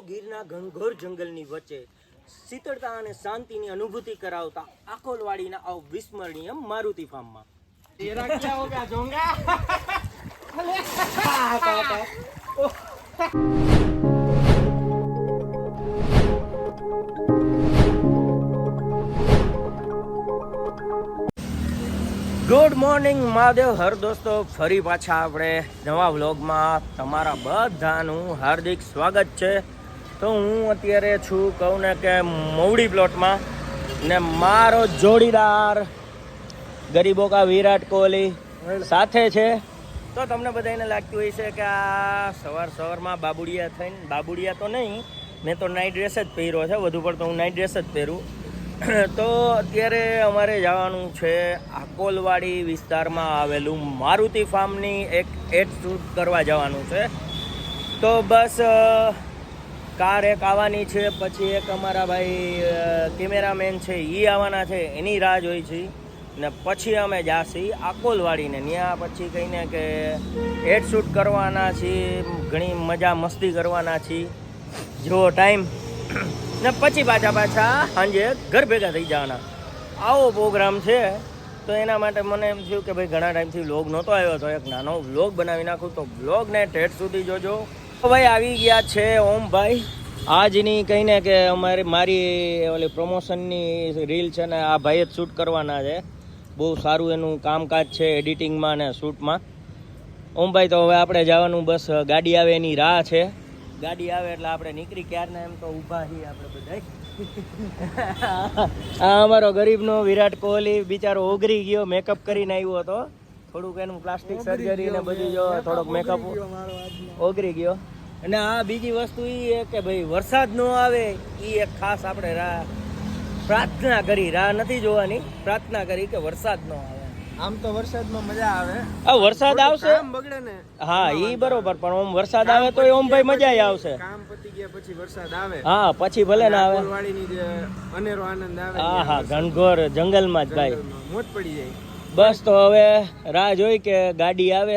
ગીરના ઘનઘોર જંગલની વચ્ચે શીતળતા અને શાંતિની અનુભૂતિ કરાવતા આખોલવાડીના આ મારુતિ ફાર્મમાં. Good morning Mahadev. હર દોસ્તો ફરી પાછા આપણે નવા વ્લોગમાં તમારા બધાનું હાર્દિક સ્વાગત છે. તો હું અત્યારે છું કહું ને કે મવડી પ્લોટમાં ને મારો જોડીદાર ગરીબો કા વિરાટ કોહલી સાથે છે. તો તમને બધાને લાગતું હોય છે કે આ સવાર સવારમાં બાબુડિયા થઈને બાબુડિયા તો નહીં મેં તો નાઇટ ડ્રેસ જ પહેર્યો છે વધુ પડતો હું નાઇટ ડ્રેસ જ પહેરું. તો અત્યારે અમારે જવાનું છે આકોલવાડી વિસ્તારમાં આવેલું મારુતિ ફાર્મની એક એડ શૂટ કરવા જવાનું છે. તો બસ કાર એક આવવાની છે, પછી એક અમારા ભાઈ કેમેરામેન છે એ આવવાના છે, એની રાહ જોઈ છે. ને પછી અમે જાશી આકોલવાડીને. ત્યાં પછી કહીને કે હેડ શૂટ કરવાના છીએ, ઘણી મજા મસ્તી કરવાના છીએ. જેવો ટાઈમ. ને પછી પાછા પાછા સાંજે ઘર ભેગા થઈ જવાના. આવો પ્રોગ્રામ છે. તો એના માટે મને એમ થયું કે ભાઈ ઘણા ટાઈમથી વ્લોગ નહોતો આવ્યો, તો એક નાનો વ્લોગ બનાવી નાખું. તો વ્લોગને ટેટ સુધી જોજો. ભાઈ આવી ગયા છે ઓમભાઈ આજની કહીને કે અમારી, મારી ઓલી પ્રમોશનની રીલ છે ને, આ ભાઈ જ શૂટ કરવાના છે. બહુ સારું એનું કામકાજ છે એડિટિંગમાં ને શૂટમાં ઓમભાઈ તો હવે આપણે જવાનું, બસ ગાડી આવે એની રાહ છે. ગાડી આવે એટલે આપણે નીકળી ક્યારના એમ તો ઊભા છીએ આપણે બધા આ અમારો ગરીબનો વિરાટ કોહલી બિચારો ઓગરી ગયો મેકઅપ કરીને આવ્યો હતો. થોડુંક એનું પ્લાસ્ટિક સર્જરી ને બધું જો થોડોક મેકઅપ ઓગરી ગયો અને આ બીજી વસ્તુ એ કે ભાઈ વરસાદ ન આવે એ એક ખાસ આપણે રાહ પ્રાર્થના કરી રાહ નથી જોવાની. પ્રાર્થના કરી કે વરસાદ ન આવે. આમ તો વરસાદમાં મજા આવે. આ વરસાદ આવશે? કામ બગડે ને. હા ઈ બરોબર પણ ઓમ વરસાદ આવે તો ઓમ ભાઈ મજા આવશે. કામ પતી ગયા પછી વરસાદ આવે. હા પછી ભલે ના આવે. વાડીની જે અનેરો આનંદ આવે હા હા ઘનઘોર જંગલમાં જ ભાઈ. મોજ પડી જાય. બસ તો હવે રાહ જોઈ કે ગાડી આવે.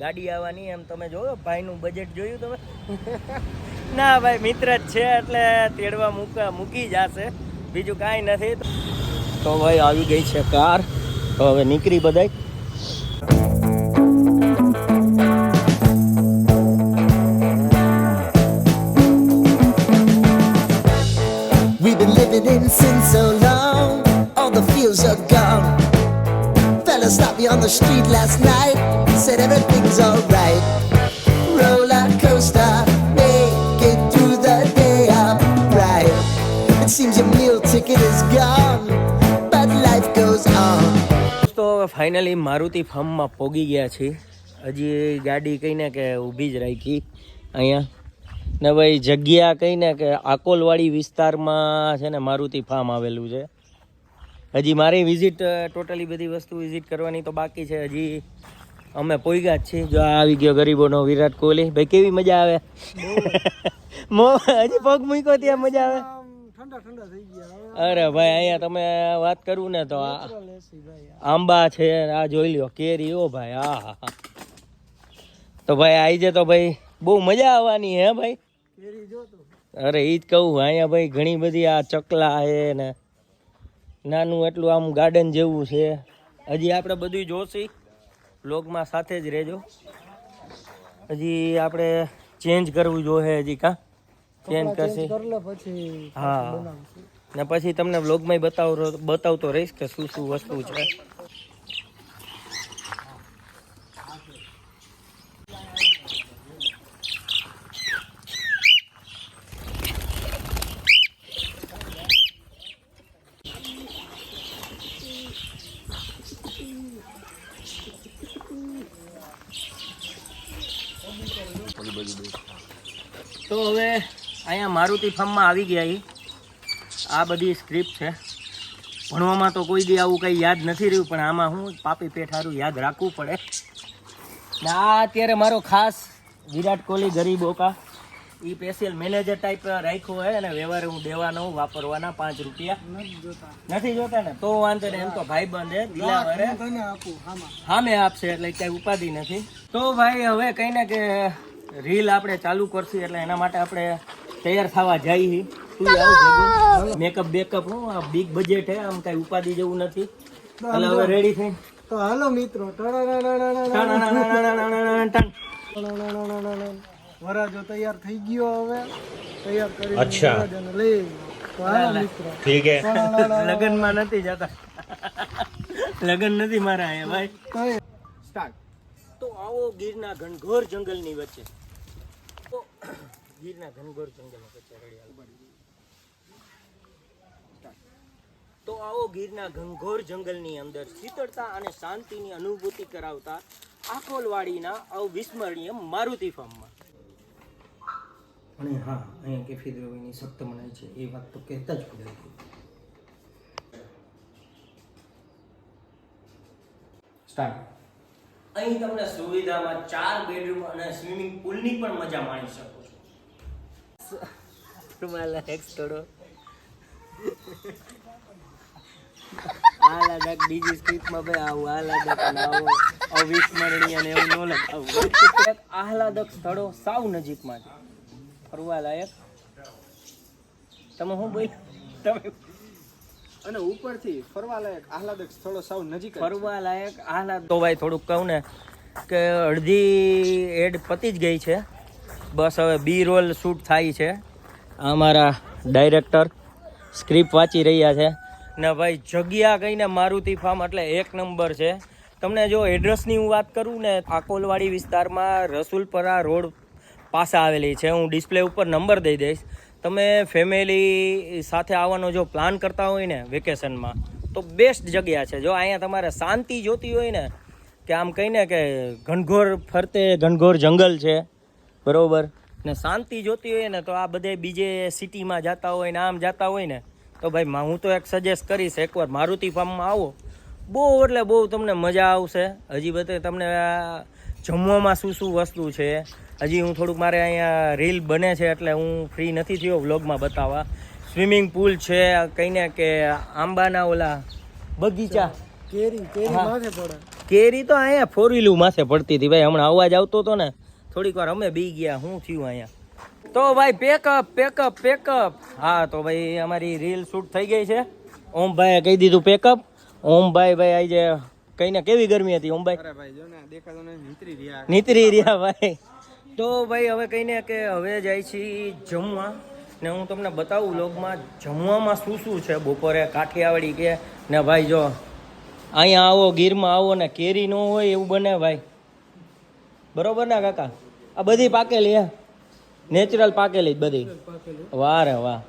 ગાડી આવવાની એમ તમે જોયો ભાઈનું બજેટ જોયું તમે? ના ભાઈ મિત્ર જ છે એટલે તેડવા મૂક મૂકી જશે. બીજું કાંઈ નથી. તો ભાઈ આવી ગઈ છે કાર. તો હવે નીકળી બધાય. We've been living in sin so long, all the fields are gone. Fella stopped me on the street last night, said everything's alright. Roller coaster, make it through the day, I'm right. It seems your meal ticket is gone, but life goes on. તો finally Maruti ફાર્મમાં પોગી ગયા છીએ હજી ગાડી કહીને કે ઊભી જ રાખી અહીંયા ને ભાઈ જગ્યા કહીને કે આકોલવાડી વિસ્તારમાં છે ને મારુતિ ફાર્મ આવેલું છે હજી મારી વિઝિટ ટોટલી બધી વસ્તુ વિઝિટ કરવાની તો બાકી છે. હજી અમે પોઈગા જ છીએ. જો આવી ગયો ગરીબોનો વિરાટ કોહલી. ભાઈ કેવી મજા આવે? મો હજી પગ મૂક્યો ત્યાં મજા આવે? અરે ભાઈ અહીંયા તમે વાત કરું ને તો આંબા છે આ જોઈ લ્યો કેરી ઓ ભાઈ આ હા તો ભાઈ આવી જાય તો ભાઈ બહુ મજા આવવાની હે ભાઈ. અરે ઈ જ કહું અહીંયા ભાઈ ઘણી બધી આ ચકલા છે ને નાનું એટલું આમ ગાર્ડન જેવું છે. હજી આપણે બધું જોશી. બ્લોગમાં સાથે જ રહેજો. હજી આપણે ચેન્જ કરવું જોઈએ હજી કાં? ચેન્જ કરશે. હા. ને પછી તમને વ્લોગમાં બતાવ બતાવતો રહીશ કે શું શું વસ્તુ છે તો હવે અહીંયા મારુતિ ફાર્મમાં આવી ગયા એ આ બધી સ્ક્રિપ્ટ છે. ભણવામાં તો કોઈ દી આવું કંઈ યાદ નથી રહ્યું પણ આમાં હું પાપી પેઠ હારું યાદ રાખવું પડે. ને આ અત્યારે મારો ખાસ વિરાટ કોહલી ગરીબ ઓકા એ સ્પેશિયલ મેનેજર ટાઈપ રાખ્યો હોય અને વ્યવહાર હું દેવાનો વાપરવાના પાંચ રૂપિયા. નથી જોતા. ને? તો વાંધો ને એમ તો ભાઈ બંધ દિલાવરે હામાં. આપશે એટલે ક્યાંય ઉપાધિ નથી. તો ભાઈ હવે કઈ ને કે રીલ આપણે ચાલુ કરશું એટલે એના માટે આપણે તૈયાર થવા જાય હી. તું આવ મેકઅપ બેકઅપ હું આ બિગ બજેટ હે આમ કઈ ઉપાધિ જેવું નથી. એટલે હવે રેડી થઈ તો હાલો મિત્રો. વરાજો તૈયાર થઈ ગયો હવે. તૈયાર કરી અચ્છા. લઈ નથી જતા. લગન નથી મારા અહીંયા સ્ટાર્ટ તો આવો ગીરના ઘનઘોર જંગલની વચ્ચે ગીરના ઘનઘોર જંગલમાં વચ્ચે તો આવો ગીરના ઘનઘોર જંગલની અંદર શીતળતા અને શાંતિની અનુભૂતિ કરાવતા આકોલવાડીના અવિસ્મરણીય મારુતિ ફાર્મમાં. અને હા અહીંયા કેફી દ્રવ્યની સખ્ત મનાઈ છે એ વાત તો કહેતા જ ભૂલાઈ સ્ટાર્ટ અહીં તમને સુવિધામાં ચાર બેડરૂમ અને સ્વિમિંગ પુલની પણ મજા માણી શકો. તમારા હેક્સ થોડો. આહલાદક બીજી સ્ક્રિપ્ટમાં ભાઈ આવું આહલાદક અને આવો. અવિસ્મરણીય અને એવું ન લખાવું. એક આહલાદક સ્થળો સાવ નજીકમાં છે. ફરવા લાયક. તમે શું બોલ? તમે અને ઉપરથી ફરવા લાયક આહલાદક સ્થળો સાવ નજીક ફરવા લાયક આહલાદ તો ભાઈ થોડુંક કહું ને કે અડધી એડ પતી જ ગઈ છે. બસ હવે બી રોલ શૂટ થાય છે. અમારા ડાયરેક્ટર સ્ક્રિપ્ટ વાંચી રહ્યા છે. ને ભાઈ જગ્યા કહીને મારુતિ ફાર્મ એટલે એક નંબર છે. તમને જો એડ્રેસની હું વાત કરું ને, આકોલવાડી વિસ્તારમાં રસુલપરા રોડ પાસે આવેલી છે. હું ડિસ્પ્લે ઉપર નંબર દઈ દઈશ. તમે ફેમિલી સાથે આવવાનો જો પ્લાન કરતા હોય ને વેકેશનમાં તો બેસ્ટ જગ્યા છે. જો અહીંયા તમારે શાંતિ જોતી હોય ને, કે આમ કહીને કે ઘનઘોર ફરતે ઘનઘોર જંગલ છે. બરોબર. ને શાંતિ જોતી હોય ને તો આ બધે બીજે સિટીમાં જતા હોય ને આમ જતા હોય ને તો ભાઈ હું તો એક સજેસ્ટ કરીશ એકવાર મારુતિ ફાર્મમાં આવો. બહુ એટલે બહુ તમને મજા આવશે. હજી બધે તમને જમવામાં શું શું વસ્તુ છે? હજી હું થોડુંક મારે અહીંયા રીલ બને છે એટલે હું ફ્રી નથી થયો વ્લોગમાં બતાવવા. સ્વિમિંગ પુલ છે કહીને કે આંબાના ઓલા બગીચા. કેરી કેરી માથે પડે. કેરી તો અહીંયા ફોર વ્હીલું માથે પડતી હતી ભાઈ હમણાં અવાજ આવતો હતો ને. થોડીક વાર અમે બી ગયા શું થયું અહીંયા. તો ભાઈ પેકઅપ પેકઅપ પેકઅપ હા તો ભાઈ અમારી રીલ શૂટ થઈ ગઈ છે. ઓમભાઈએ કહી દીધું પેકઅપ ઓમભાઈ ભાઈ આજે ને કેવી ગરમી હતી ઓમભાઈ? ભાઈ નીતરી રહ્યા. ભાઈ. તો ભાઈ હવે કહીને કે હવે જાય છીએ જમવા. ને હું તમને બતાવું લોગમાં જમવામાં શું શું છે બપોરે કાઠિયાવાડી કે ને ભાઈ જો અહીંયા આવો ગીરમાં આવો ને કેરી ન હોય એવું બને ભાઈ. બરોબર ને કાકા? આ બધી પાકેલી હે. નેચરલ પાકેલી જ બધી. વાહ રે વાહ.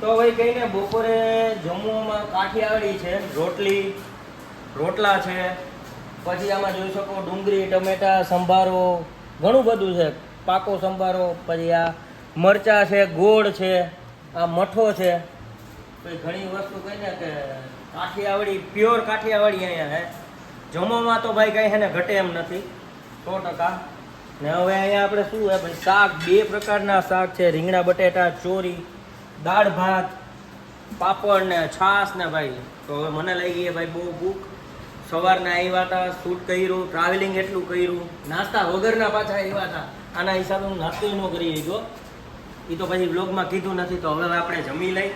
તો ભાઈ કહીને બપોરે જમવામાં કાઠિયાવાડી છે રોટલી રોટલા છે. પછી આમાં જોઈ શકો ડુંગળી ટમેટા સંભારો ઘણું બધું છે. પાકો સંભારો પછી આ મરચા છે ગોળ છે આ મઠો છે. પછી ઘણી વસ્તુ કહીને કે કાઠિયાવાડી પ્યોર કાઠિયાવાડી અહીંયા હે. જમવામાં તો ભાઈ કઈ હે ને ઘટે એમ નથી. સો ટકા. ને હવે અહીંયા આપણે શું હે ભાઈ, શાક, બે પ્રકારના શાક છે. રીંગણા, બટેટા, ચોરી, દાળ, ભાત, પાપડ ને છાશ ને ભાઈ. તો હવે મને લઈ ગઈ ભાઈ બહુ ભૂખ. સવારના આવ્યા હતા શૂટ કર્યું ટ્રાવેલિંગ એટલું કર્યું. નાસ્તા વગરના પાછા આવ્યા હતા આના હિસાબે હું નાસ્તો ન કરી લીધો એ તો પછી બ્લોગમાં કીધું નથી, તો હવે આપણે જમી લઈ.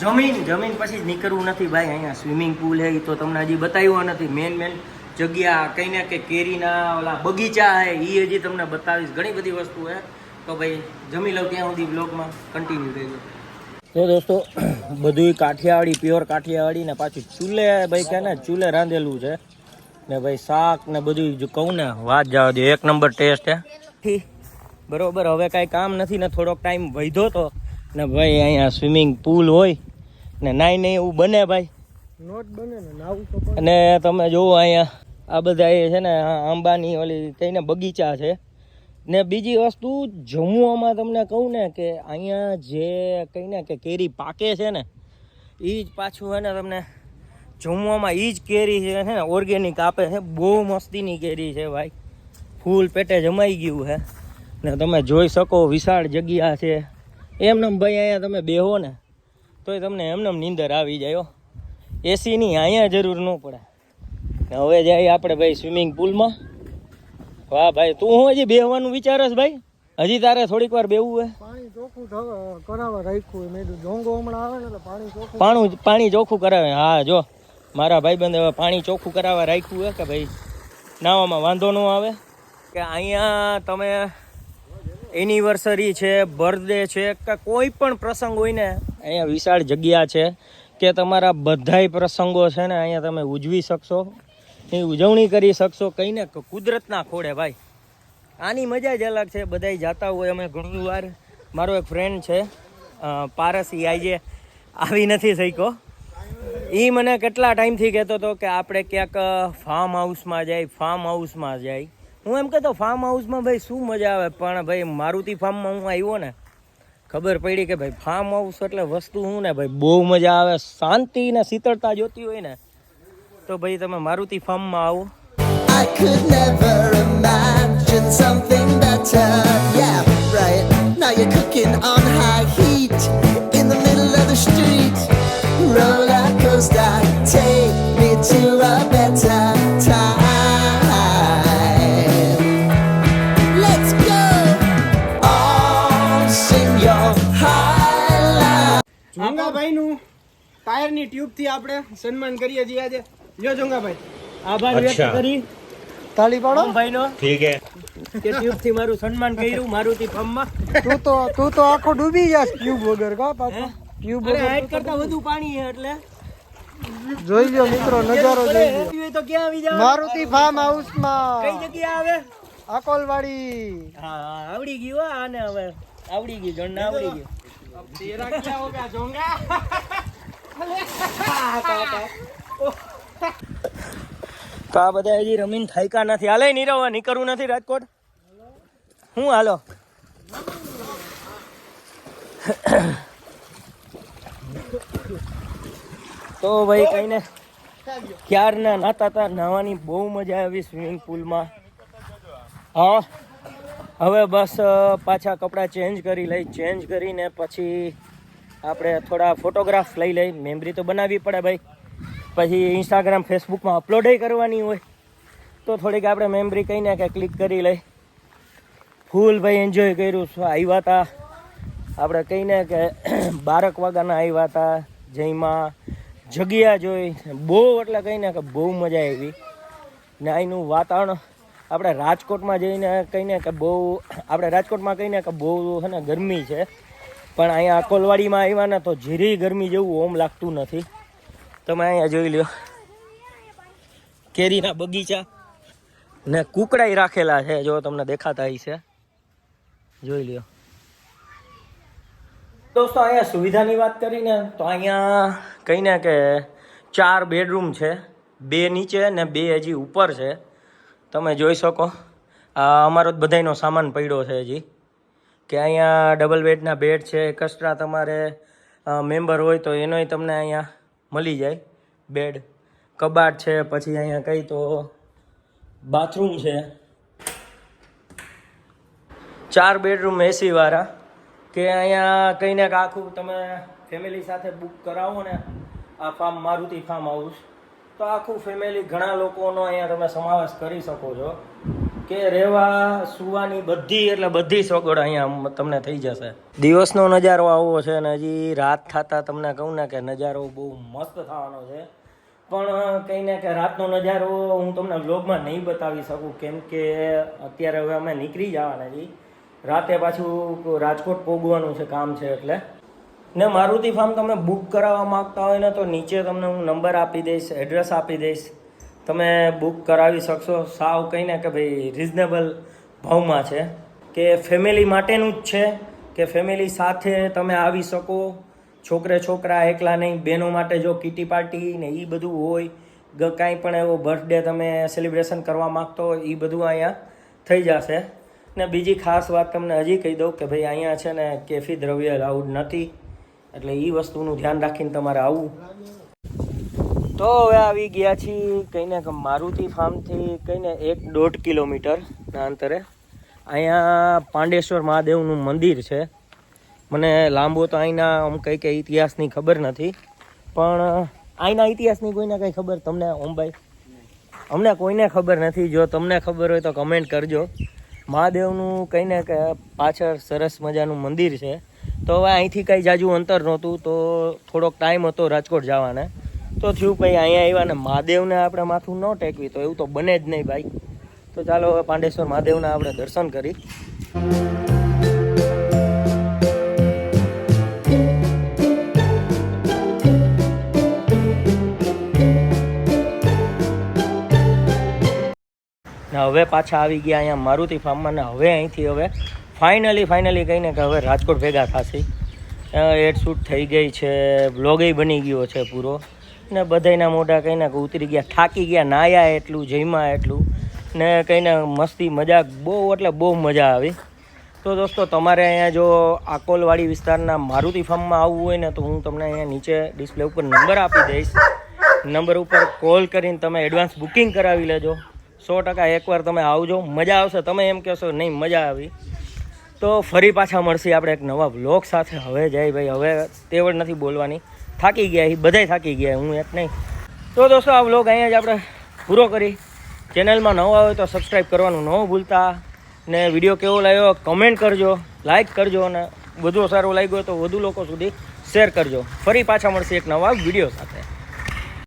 જમીન જમીન પછી નીકળવું નથી ભાઈ. અહીંયા સ્વિમિંગ પુલ હે એ તો તમને હજી બતાવ્યો નથી. મેન મેન જગ્યા કંઈ ને કે કેરીના ઓલા બગીચા હે એ હજી તમને બતાવીશ. ઘણી બધી વસ્તુ હે. તો ભાઈ જમી લઉં ત્યાં સુધી બ્લોગમાં કન્ટિન્યુ રહેજો. તો દોસ્તો બધું કાઠિયાવાડી પ્યોર કાઠિયાવાડી ને પાછું ચૂલે ભાઈ કે ને ચૂલે રાંધેલું છે. ને ભાઈ શાક ને બધું જો કહું ને વાત જવા દે એક નંબર ટેસ્ટ હે. બરોબર હવે કાંઈ કામ નથી ને થોડોક ટાઈમ વધ્યો તો. ને ભાઈ અહીંયા સ્વિમિંગ પુલ હોય ને નાઈ નહીં એવું બને ભાઈ. નોટ બને ને નાવું અને તમે જુઓ અહીંયા આ બધા એ છે ને આંબાની ઓલી કહીને બગીચા છે. ને બીજી વસ્તુ જમવામાં તમને કહું ને કે અહીંયા જે કહીને કે કેરી પાકે છે ને એ જ પાછું છે ને તમને જમવામાં એ જ કેરી છે ને, ઓર્ગેનિક આપે છે. બહુ મસ્તીની કેરી છે ભાઈ. ફૂલ પેટે જમાઈ ગયું છે ને તમે જોઈ શકો વિશાળ જગ્યા છે. એમને ભાઈ અહીંયા તમે બેહો ને, તોય તમને એમને નીંદર આવી જાય એસીની અહીંયા જરૂર ન પડે. હવે જાય આપણે ભાઈ સ્વિમિંગ પુલમાં. વાહ ભાઈ તું હું હજી બેહવાનું વિચારસ ભાઈ? હજી તારે થોડીક વાર બેવું હે? પાણી ચોખ્ખું કરાવવા રાખ્યું મેં જોંગો હમણાં આવે ને તો પાણી ચોખ્ખું પાણી પાણી ચોખ્ખું કરાવે. હા જો. મારા ભાઈબંધ હવે પાણી ચોખ્ખું કરાવવા રાખ્યું હે કે ભાઈ? નાવામાં વાંધો ન આવે. કે અહીંયા તમે એનિવર્સરી છે બર્થડે છે કે કોઈ પણ પ્રસંગ હોય ને અહીંયા વિશાળ જગ્યા છે કે તમારા બધાય પ્રસંગો છે ને અહીંયા તમે ઉજવી શકશો. એ ઉજવણી કરી શકશો કંઈ ને કુદરતના ખોડે ભાઈ. આની મજા જ અલગ છે, બધાય જતા હોય અમે ઘણી વાર મારો એક ફ્રેન્ડ છે પારસ ઈ આજે આવી નથી શક્યો. એ મને કેટલા ટાઈમથી કહેતો હતો કે આપણે ક્યાંક ફાર્મ હાઉસમાં જાય ફાર્મ હાઉસમાં જાય. હું એમ કહેતો ફાર્મ હાઉસમાં ભાઈ શું મજા આવે? પણ ભાઈ મારુતિ ફાર્મમાં હું આવ્યો ને, ખબર પડી કે ભાઈ ફાર્મ હાઉસ એટલે વસ્તુ શું ને ભાઈ? બહુ મજા આવે, શાંતિ ને શીતળતા જોતી હોય ને તો ભાઈ તમે મારુતિ ફાર્મમાં આવો I could never imagine something better. Yeah, right. Now you're cooking on high heat in the middle of the street. Roller coaster, take me to a better time. Let's go. All sing your high life. જોંગાભાઈ નું ટાયરની ટ્યુબથી આપણે સન્માન કરીએ છીએ આજે લ્યો જોંગાભાઈ આભાર વ્યક્ત કરી. તાળી પાડો. ભાઈનો ઠીક હે. કે ટ્યુબથી મારું સન્માન કર્યું મારુતિ ફાર્મમાં તું તો તું તો આખો ડૂબી જાસ ટ્યુબ વગર કા પાછો? ટ્યુબ વગર હાઈટ કરતા વધુ પાણી હે એટલે. જોઈ લો મિત્રો નજારો જોઈ લ્યો. તો ક્યાં આવી જાવ? મારુતિ ફાર્મ હાઉસ કઈ જગ્યા આવે? અકોલવાડી હા હા, આવડી ગયું હો આને હવે. આવડી ગયું જણ આવડી ગયું. તેરા ક્યાં હોગા જોંગા? તો આ બધા હજી રમીને થાયકા નથી. હાલે નીરવ નીકળવું નથી રાજકોટ? હું હાલો? તો ભાઈ કઈ ને ક્યારના નાતા હતા નાવાની બહુ મજા આવી સ્વિમિંગ પુલમાં. હા, હવે બસ પાછા કપડાં ચેન્જ કરી લઈ, ચેન્જ કરીને પછી આપણે થોડા ફોટોગ્રાફ લઈ લઈ. મેમરી તો બનાવવી પડે ભાઈ. પછી ઇન્સ્ટાગ્રામ ફેસબુકમાં અપલોડે કરવાની હોય. તો થોડીક આપણે મેમરી કહીને કે ક્લિક કરી લઈ. ફૂલ ભાઈ એન્જોય કર્યું આવ્યા હતા આપણે કહીને કે બારક વાગ્યાના આવ્યા હતા જેમાં જગ્યા જોઈ. બહુ એટલે કહીને કે બહુ મજા આવી. ને અહીંનું વાતાવરણ, આપણે રાજકોટમાં જઈને કહીને કે બહુ, આપણે રાજકોટમાં કહીને કે બહુ છે ને ગરમી છે. પણ અહીંયા અકોલવાડીમાં આવ્યા ને તો જીરી ગરમી જેવું ઓમ લાગતું નથી. તમે અહીંયા જોઈ લ્યો. કેરીના બગીચા. ને કુકડાઈ રાખેલા છે, જો તમને દેખાતા હશે જોઈ લ્યો. દોસ્તો, અહીંયા સુવિધાની વાત કરીને તો અહીંયા કહીને કે ચાર બેડરૂમ છે. બે નીચે ને બે હજી ઉપર છે. તમે જોઈ શકો. આ અમારો જ બધાયનો સામાન પડ્યો છે હજી. કે અહીંયા ડબલ બેડના બેડ છે એકસ્ટ્રા તમારે મેમ્બર હોય તો એનોય તમને અહીંયા મળી જાય. બેડ કબાટ છે, પછી અહીંયા કંઈ તો બાથરૂમ છે. ચાર બેડરૂમ એસીવાળા કે અહીંયા કહીને કે આખું તમે ફેમિલી સાથે બુક કરાવો ને, આ ફાર્મ મારુતિ ફાર્મ હાઉસ તો આખું ફેમિલી ઘણા લોકોનો અહીંયા તમે સમાવેશ કરી શકો છો. કે રહેવા સુવાની બધી, એટલે બધી સગવડ અહીંયા તમને થઈ જશે. દિવસનો નજારો આવો છે ને હજી રાત થતા તમને કહું ને કે નજારો બહુ મસ્ત થવાનો છે. પણ કહીને કે રાતનો નજારો હું તમને વ્લોગમાં નહીં બતાવી શકું, કેમ કે અત્યારે હવે અમે નીકળી જવાના છીએ. રાતે પાછું રાજકોટ પોગવાનું છે કામ છે એટલે. ને મારુતિ ફાર્મ તમે બુક કરાવવા માંગતા હોય ને તો નીચે તમને હું નંબર આપી દઈશ, એડ્રેસ આપી દઈશ. તમે બુક કરાવી શકશો. સાવ કહીને કે ભાઈ રિઝનેબલ ભાવમાં છે. કે ફેમિલી માટેનું જ છે કે ફેમિલી સાથે તમે આવી શકો. છોકરે છોકરા એકલા નહીં, બહેનો માટે જો કીટી પાર્ટી ને એ બધું હોય કાંઈ પણ એવો બર્થડે તમે સેલિબ્રેશન કરવા માંગતો હોય એ બધું અહીંયા થઈ જશે. ને બીજી ખાસ વાત તમને હજી કહી દઉં કે ભાઈ અહીંયા છે ને કેફી દ્રવ્ય અલાઉડ નથી. એટલે એ વસ્તુનું ધ્યાન રાખીને તમારે આવવું. તો હવે આવી ગયા છીએ કહીને કે મારુતિ ફાર્મથી કહીને એક દોઢ કિલોમીટરના અંતરે. અહીંયા પાંડેશ્વર મહાદેવનું મંદિર છે. મને લાંબો તો અહીંના આમ કંઈ કંઈ ઇતિહાસની ખબર નથી, પણ અહીંના ઇતિહાસની કોઈને કંઈ ખબર તમને ઓમભાઈ અમને કોઈને ખબર નથી. જો તમને ખબર હોય તો કમેન્ટ કરજો. મહાદેવનું કંઈને કે પાછળ સરસ મજાનું મંદિર છે. તો હવે અહીંથી કંઈ જાજુ અંતર નહોતું, તો થોડોક ટાઈમ હતો રાજકોટ જવાને. તો થયું ભાઈ, અહીંયા આવ્યા ને મહાદેવને આપણે માથું ન ટેકવી, તો એવું તો બને જ નહીં ભાઈ. તો ચાલો હવે પાંડેશ્વર મહાદેવના આપણે દર્શન કરી. હવે પાછા આવી ગયા અહીંયા મારુતિ ફાર્મમાં ને હવે અહીંથી હવે ફાઇનલી ફાઇનલી કહીને કે હવે રાજકોટ ભેગા થશે. એડ શૂટ થઈ ગઈ છે બ્લોગય બની ગયો છે પૂરો. ને બધાયના મોઢા કહીને ઉતરી ગયા, થાકી ગયા, નાયા એટલું, જમ્યા એટલું, ને કહીને મસ્તી, મજાક, બહુ એટલે બહુ મજા આવી. તો દોસ્તો, તમારે અહીંયા જો આકોલવાડી વિસ્તારના મારુતિ ફાર્મમાં આવવું હોય ને, તો હું તમને અહીંયા નીચે ડિસ્પ્લે ઉપર નંબર આપી દઈશ. નંબર ઉપર કોલ કરીને તમે એડવાન્સ બુકિંગ કરાવી લેજો. સો ટકા એકવાર તમે આવજો. મજા આવશે. તમે એમ કહેશો, નહીં, મજા આવી. તો ફરી પાછા મળશે આપણે એક નવા બ્લોગ સાથે. હવે જય ભાઈ. હવે તેવડ નથી બોલવાની. થાકી ગયા એ બધાય થાકી ગયા, હું એક નહીં. તો દોસ્તો, આ બ્લોગ અહીંયા જ આપણે પૂરો કરી. ચેનલમાં નવા આવ્યો તો સબસ્ક્રાઈબ કરવાનું ન ભૂલતા. ને વીડિયો કેવો લાગ્યો કમેન્ટ કરજો લાઈક કરજો અને વધુ સારું લાગ્યું તો વધુ લોકો સુધી શેર કરજો. ફરી પાછા મળશે એક નવા વીડિયો સાથે.